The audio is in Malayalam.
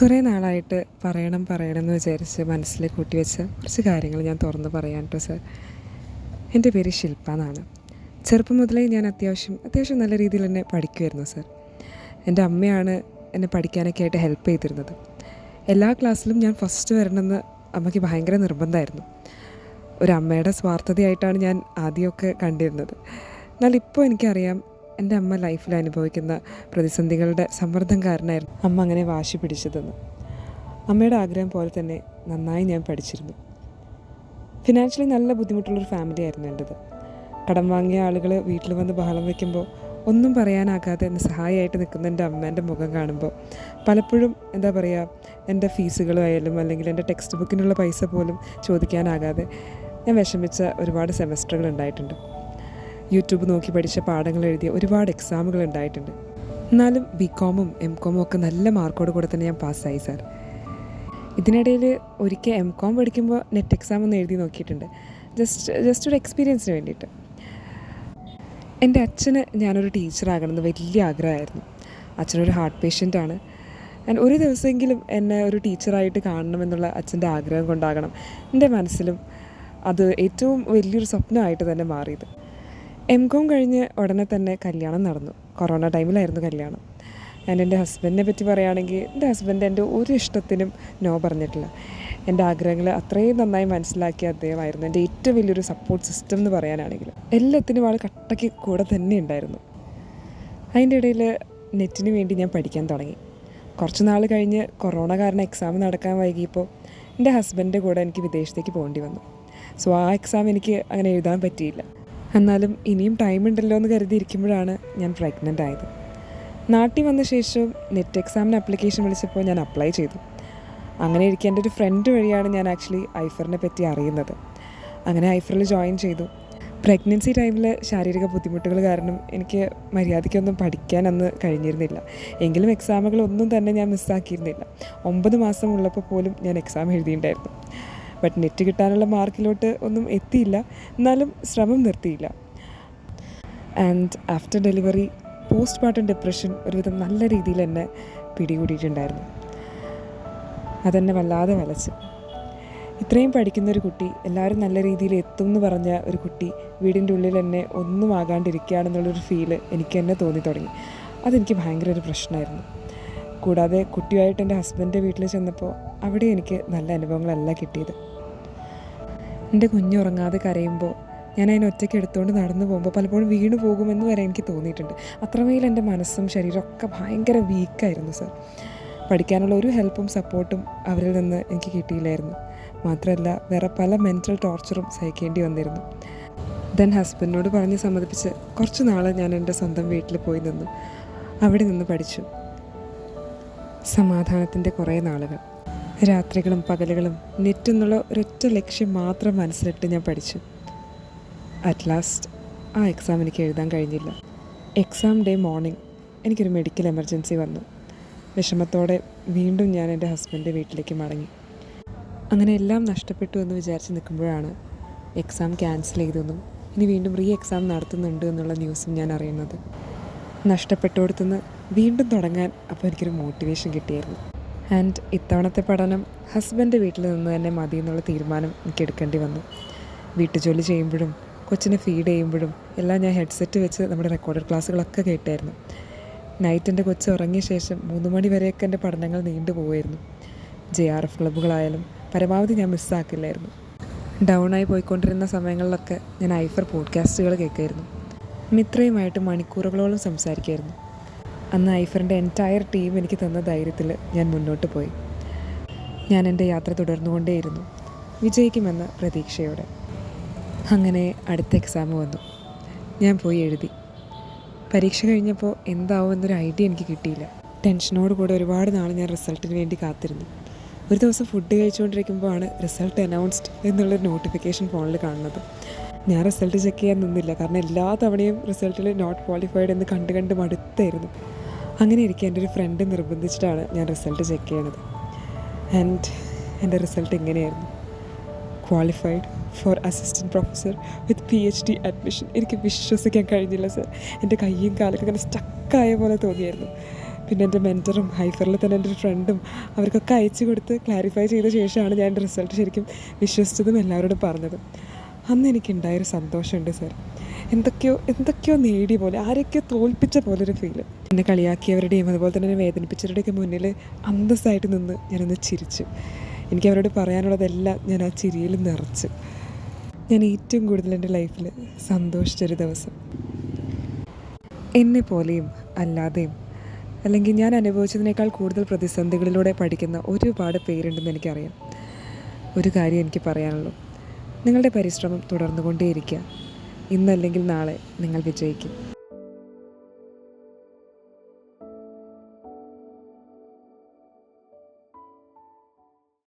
കുറേ നാളായിട്ട് പറയണം പറയണം എന്ന് വിചാരിച്ച് മനസ്സിൽ കൂട്ടിവെച്ച കുറച്ച് കാര്യങ്ങൾ ഞാൻ തുറന്ന് പറയാൻ കേട്ടോ സർ. എന്റെ പേര് ശില്പ എന്നാണ്. ചെറുപ്പം മുതലേ ഞാൻ അത്യാവശ്യം അത്യാവശ്യം നല്ല രീതിയിൽ തന്നെ പഠിക്കുമായിരുന്നു സർ. എന്റെ അമ്മയാണ് എന്നെ പഠിക്കാനൊക്കെ ആയിട്ട് ഹെൽപ്പ് ചെയ്തിരുന്നത്. എല്ലാ ക്ലാസ്സിലും ഞാൻ ഫസ്റ്റ് വരണമെന്ന് അമ്മയ്ക്ക് ഭയങ്കര നിർബന്ധമായിരുന്നു. ഒരു അമ്മയുടെ സ്വാർത്ഥതയായിട്ടാണ് ഞാൻ ആദ്യമൊക്കെ കണ്ടിരുന്നത്. എന്നാൽ ഇപ്പോൾ എനിക്കറിയാം എന്റെ അമ്മ ലൈഫിൽ അനുഭവിക്കുന്ന പ്രതിസന്ധികളുടെ സമ്മർദ്ദം കാരണമായിരുന്നു അമ്മ അങ്ങനെ വാശി പിടിച്ചതെന്ന്. അമ്മയുടെ ആഗ്രഹം പോലെ തന്നെ നന്നായി ഞാൻ പഠിച്ചിരുന്നു. ഫിനാൻഷ്യലി നല്ല ബുദ്ധിമുട്ടുള്ളൊരു ഫാമിലി ആയിരുന്നു എന്റെത് കടം വാങ്ങിയ ആളുകൾ വീട്ടിൽ വന്ന് ബഹളം വയ്ക്കുമ്പോൾ ഒന്നും പറയാനാകാതെ എന്നെ സഹായമായിട്ട് നിൽക്കുന്ന എന്റെ അമ്മേന്റെ മുഖം കാണുമ്പോൾ പലപ്പോഴും എന്താ പറയുക എന്റെ ഫീസുകളായാലും അല്ലെങ്കിൽ എന്റെ ടെക്സ്റ്റ് ബുക്കിനുള്ള പൈസ പോലും ചോദിക്കാനാകാതെ ഞാൻ വിഷമിച്ച ഒരുപാട് സെമസ്റ്ററുകൾ ഉണ്ടായിട്ടുണ്ട്. യൂട്യൂബ് നോക്കി പഠിച്ച പാഠങ്ങൾ എഴുതിയ ഒരുപാട് എക്സാമുകൾ ഉണ്ടായിട്ടുണ്ട്. എന്നാലും ബി കോമും എം കോമും ഒക്കെ നല്ല മാർക്കോട് കൂടെ തന്നെ ഞാൻ പാസ്സായി സാർ ഇതിനിടയിൽ ഒരിക്കൽ എം കോം പഠിക്കുമ്പോൾ നെറ്റ് എക്സാം ഒന്ന് എഴുതി നോക്കിയിട്ടുണ്ട്. ജസ്റ്റ് ജസ്റ്റ് ഒരു എക്സ്പീരിയൻസിന് വേണ്ടിയിട്ട്. എന്റെ അച്ഛന് ഞാനൊരു ടീച്ചറാകണമെന്ന് വലിയ ആഗ്രഹമായിരുന്നു. അച്ഛനൊരു ഹാർട്ട് പേഷ്യന്റ് ആണ്. ആൻഡ് ഒരു ദിവസമെങ്കിലും എന്നെ ഒരു ടീച്ചറായിട്ട് കാണണമെന്നുള്ള അച്ഛന്റെ ആഗ്രഹം കൊണ്ടാകണം. എന്റെ മനസ്സിലും അത് ഏറ്റവും വലിയൊരു സ്വപ്നമായിട്ട് തന്നെ മാറിയത്. എം കോം കഴിഞ്ഞ് ഉടനെ തന്നെ കല്യാണം നടന്നു. കൊറോണ ടൈമിലായിരുന്നു കല്യാണം. ആൻഡ് എന്റെ ഹസ്ബൻഡിനെ പറ്റി പറയുകയാണെങ്കിൽ എന്റെ ഹസ്ബൻഡ് എന്റെ ഒരു ഇഷ്ടത്തിനും നോ പറഞ്ഞിട്ടില്ല. എന്റെ ആഗ്രഹങ്ങൾ അത്രയും നന്നായി മനസ്സിലാക്കിയ അദ്ദേഹമായിരുന്നു. എന്റെ ഏറ്റവും വലിയൊരു സപ്പോർട്ട് സിസ്റ്റം എന്ന് പറയാനാണെങ്കിൽ എല്ലാത്തിനും ആൾ കട്ടയ്ക്ക് കൂടെ തന്നെ ഉണ്ടായിരുന്നു. അതിന്റെ ഇടയിൽ നെറ്റിന് വേണ്ടി ഞാൻ പഠിക്കാൻ തുടങ്ങി. കുറച്ച് നാൾ കഴിഞ്ഞ് കൊറോണ കാരണം എക്സാം നടക്കാൻ വൈകിയപ്പോൾ എന്റെ ഹസ്ബൻഡിന്റെ കൂടെ എനിക്ക് വിദേശത്തേക്ക് പോകേണ്ടി വന്നു. സോ ആ എക്സാം എനിക്ക് അങ്ങനെ എഴുതാൻ പറ്റിയില്ല. എന്നാലും ഇനിയും ടൈം ഉണ്ടല്ലോ എന്ന് കരുതിയിരിക്കുമ്പോഴാണ് ഞാൻ പ്രഗ്നന്റ് ആയത്. നാട്ടിൽ വന്ന ശേഷം നെറ്റ് എക്സാമിന് അപ്ലിക്കേഷൻ വിളിച്ചപ്പോൾ ഞാൻ അപ്ലൈ ചെയ്തു. അങ്ങനെ ഇരിക്കെ എന്റെ ഒരു ഫ്രണ്ട് വഴിയാണ് ഞാൻ ആക്ച്വലി ഐഫറിനെ പറ്റി അറിയുന്നത്. അങ്ങനെ ഐഫറിൽ ജോയിൻ ചെയ്തു. പ്രഗ്നൻസി ടൈമിൽ ശാരീരിക ബുദ്ധിമുട്ടുകൾ കാരണം എനിക്ക് മര്യാദയ്ക്കൊന്നും പഠിക്കാൻ അന്ന് കഴിഞ്ഞിരുന്നില്ല. എങ്കിലും എക്സാമുകളൊന്നും തന്നെ ഞാൻ മിസ്സാക്കിയിരുന്നില്ല ഒമ്പത് മാസം ഉള്ളപ്പോൾ പോലും ഞാൻ എക്സാം എഴുതിയിട്ടുണ്ടായിരുന്നു. ബട്ട് നെറ്റ് കിട്ടാനുള്ള മാർക്കിലോട്ട് ഒന്നും എത്തിയില്ല. എന്നാലും ശ്രമം നിർത്തിയില്ല. And after delivery postpartum depression ഒരുവിധം നല്ല രീതിയിൽ എന്നെ പിടികൂടിയിട്ടുണ്ടായിരുന്നു. അതെന്നെ വല്ലാതെ വലച്ചു. ഇത്രയും പഠിക്കുന്ന ഒരു കുട്ടി എല്ലാവരും നല്ല രീതിയിൽ എത്തും എന്ന് പറഞ്ഞ ഒരു കുട്ടി വീടിന്റെ ഉള്ളിൽ തന്നെ ഒന്നും ആകാണ്ടിരിക്കുകയാണെന്നുള്ളൊരു ഫീൽ എനിക്ക് തന്നെ തോന്നി തുടങ്ങി. അതെനിക്ക് ഭയങ്കര ഒരു പ്രശ്നമായിരുന്നു. കൂടാതെ കുട്ടിയായിട്ട് എന്റെ ഹസ്ബൻഡിന്റെ വീട്ടിൽ ചെന്നപ്പോൾ അവിടെ എനിക്ക് നല്ല അനുഭവങ്ങളല്ല കിട്ടിയത്. എന്റെ കുഞ്ഞ് ഉറങ്ങാതെ കരയുമ്പോൾ ഞാൻ അതിനെ ഒറ്റയ്ക്ക് എടുത്തുകൊണ്ട് നടന്നു പോകുമ്പോൾ പലപ്പോഴും വീണു പോകുമെന്ന് വരെ എനിക്ക് തോന്നിയിട്ടുണ്ട്. അത്രമേൽ എന്റെ മനസ്സും ശരീരം ഒക്കെ ഭയങ്കര വീക്കായിരുന്നു സർ പഠിക്കാനുള്ള ഒരു ഹെൽപ്പും സപ്പോർട്ടും അവരിൽ നിന്ന് എനിക്ക് കിട്ടിയില്ലായിരുന്നു. മാത്രമല്ല വേറെ പല മെന്റൽ ടോർച്ചറും സഹിക്കേണ്ടി വന്നിരുന്നു. ദെൻ ഹസ്ബൻഡിനോട് പറഞ്ഞ് സമ്മതിപ്പിച്ച് കുറച്ച് നാൾ ഞാൻ എന്റെ സ്വന്തം വീട്ടിൽ പോയി നിന്നു. അവിടെ നിന്ന് പഠിച്ചു. സമാധാനത്തിന്റെ കുറേ നാളുകൾ. രാത്രികളും പകലുകളും നെറ്റെന്നുള്ള ഒരൊറ്റ ലക്ഷ്യം മാത്രം മനസ്സിലിട്ട് ഞാൻ പഠിച്ചു. അറ്റ് ലാസ്റ്റ് ആ എക്സാം എനിക്ക് എഴുതാൻ കഴിഞ്ഞില്ല. എക്സാം ഡേ മോർണിംഗ് എനിക്കൊരു മെഡിക്കൽ എമർജൻസി വന്നു. വിഷമത്തോടെ വീണ്ടും ഞാൻ എന്റെ ഹസ്ബൻഡ് വീട്ടിലേക്ക് മടങ്ങി. അങ്ങനെ എല്ലാം നഷ്ടപ്പെട്ടു എന്ന് വിചാരിച്ച് നിൽക്കുമ്പോഴാണ് എക്സാം ക്യാൻസൽ ചെയ്തെന്നും ഇനി വീണ്ടും റീ എക്സാം നടത്തുന്നുണ്ട് എന്നുള്ള ന്യൂസും ഞാൻ അറിയുന്നത്. നഷ്ടപ്പെട്ടോടത്തുനിന്ന് വീണ്ടും തുടങ്ങാൻ അപ്പോൾ എനിക്കൊരു മോട്ടിവേഷൻ കിട്ടിയായിരുന്നു. ആൻഡ് ഇത്തവണത്തെ പഠനം ഹസ്ബൻഡ് വീട്ടിൽ നിന്ന് തന്നെ മതി എന്നുള്ള തീരുമാനം എനിക്ക് എടുക്കേണ്ടി വന്നു. വീട്ടുജോലി ചെയ്യുമ്പോഴും കൊച്ചിനെ ഫീഡ് ചെയ്യുമ്പോഴും എല്ലാം ഞാൻ ഹെഡ്സെറ്റ് വെച്ച് നമ്മുടെ റെക്കോർഡഡ് ക്ലാസ്സുകളൊക്കെ കേട്ടായിരുന്നു. നൈറ്റ് എന്റെ കൊച്ച് ഉറങ്ങിയ ശേഷം മൂന്ന് മണി വരെയൊക്കെ എന്റെ പഠനങ്ങൾ നീണ്ടു പോവുമായിരുന്നു ജെ ആർ എഫ് ക്ലബ്ബുകളായാലും പരമാവധി ഞാൻ മിസ്സാക്കില്ലായിരുന്നു ഡൗണായി പോയിക്കൊണ്ടിരുന്ന സമയങ്ങളിലൊക്കെ ഞാൻ ഐഫർ പോഡ്കാസ്റ്റുകൾ കേൾക്കുമായിരുന്നു മിത്രയുമായിട്ട് മണിക്കൂറുകളോളം സംസാരിക്കുമായിരുന്നു അന്ന് ഐഫറിന്റെ എന്റയർ ടീം എനിക്ക് തന്ന ധൈര്യത്തിൽ ഞാൻ മുന്നോട്ട് പോയി. ഞാൻ എന്റെ യാത്ര തുടർന്നുകൊണ്ടേയിരുന്നു. വിജയിക്കുമെന്ന പ്രതീക്ഷയോടെ. അങ്ങനെ അടുത്ത എക്സാം വന്നു. ഞാൻ പോയി എഴുതി. പരീക്ഷ കഴിഞ്ഞപ്പോൾ എന്താവും എന്നൊരു ഐഡിയ എനിക്ക് കിട്ടിയില്ല. ടെൻഷനോട് കൂടെ ഒരുപാട് നാൾ ഞാൻ റിസൾട്ടിന് വേണ്ടി കാത്തിരുന്നു. ഒരു ദിവസം ഫുഡ് കഴിച്ചുകൊണ്ടിരിക്കുമ്പോഴാണ് റിസൾട്ട് അനൗൺസ്ഡ് എന്നുള്ളൊരു നോട്ടിഫിക്കേഷൻ ഫോണിൽ കാണുന്നത്. ഞാൻ റിസൾട്ട് ചെക്ക് ചെയ്യാൻ നിന്നില്ല. കാരണം എല്ലാ തവണയും റിസൾട്ടിൽ നോട്ട് ക്വാളിഫൈഡ് എന്ന് കണ്ട് കണ്ട് മടുത്തായിരുന്നു. അങ്ങനെ ഇരിക്കെ എന്റെ ഒരു ഫ്രണ്ട് നിർബന്ധിച്ചിട്ടാണ് ഞാൻ റിസൾട്ട് ചെക്ക് ചെയ്യണത്. ആൻഡ് എന്റെ റിസൾട്ട് എങ്ങനെയായിരുന്നു qualified for assistant professor with P H D admission എനിക്ക് വിശ്വസിക്കാൻ കഴിഞ്ഞില്ല സർ എന്റെ കയ്യും കാലൊക്കെ ഇങ്ങനെ സ്റ്റക്കായ പോലെ തോന്നിയായിരുന്നു. പിന്നെ എന്റെ മെന്ററും ഹൈഫറിൽ തന്നെ എന്റെ ഒരു ഫ്രണ്ടും അവർക്കൊക്കെ അയച്ചു കൊടുത്ത് ക്ലാരിഫൈ ചെയ്ത ശേഷമാണ് ഞാൻ എന്റെ റിസൾട്ട് ശരിക്കും വിശ്വസിച്ചതും എല്ലാവരോടും പറഞ്ഞതും. അന്ന് എനിക്കുണ്ടായൊരു സന്തോഷമുണ്ട് സർ. എന്തൊക്കെയോ എന്തൊക്കെയോ നേടിയ പോലെ ആരൊക്കെയോ തോൽപ്പിച്ച പോലൊരു ഫീൽ എന്നെ കളിയാക്കിയവരുടെയും അതുപോലെ തന്നെ എന്നെ വേദനിപ്പിച്ചവരുടെയൊക്കെ മുന്നിൽ അന്തസ്സായിട്ട് നിന്ന് ഞാനൊന്ന് ചിരിച്ചു. എനിക്ക് അവരോട് പറയാനുള്ളതെല്ലാം ഞാൻ ആ ചിരിയിൽ നിറച്ചു. ഞാൻ ഏറ്റവും കൂടുതൽ എന്റെ ലൈഫിൽ സന്തോഷിച്ചൊരു ദിവസം. എന്നെ പോലെയും അല്ലാതെയും അല്ലെങ്കിൽ ഞാൻ അനുഭവിച്ചതിനേക്കാൾ കൂടുതൽ പ്രതിസന്ധികളിലൂടെ പഠിക്കുന്ന ഒരുപാട് പേരുണ്ടെന്ന് എനിക്കറിയാം. ഒരു കാര്യം എനിക്ക് പറയാനുള്ളൂ. നിങ്ങളുടെ പരിശ്രമം തുടർന്നുകൊണ്ടേയിരിക്കുക. ഇന്നല്ലെങ്കിൽ നാളെ നിങ്ങൾ വിജയിക്കും.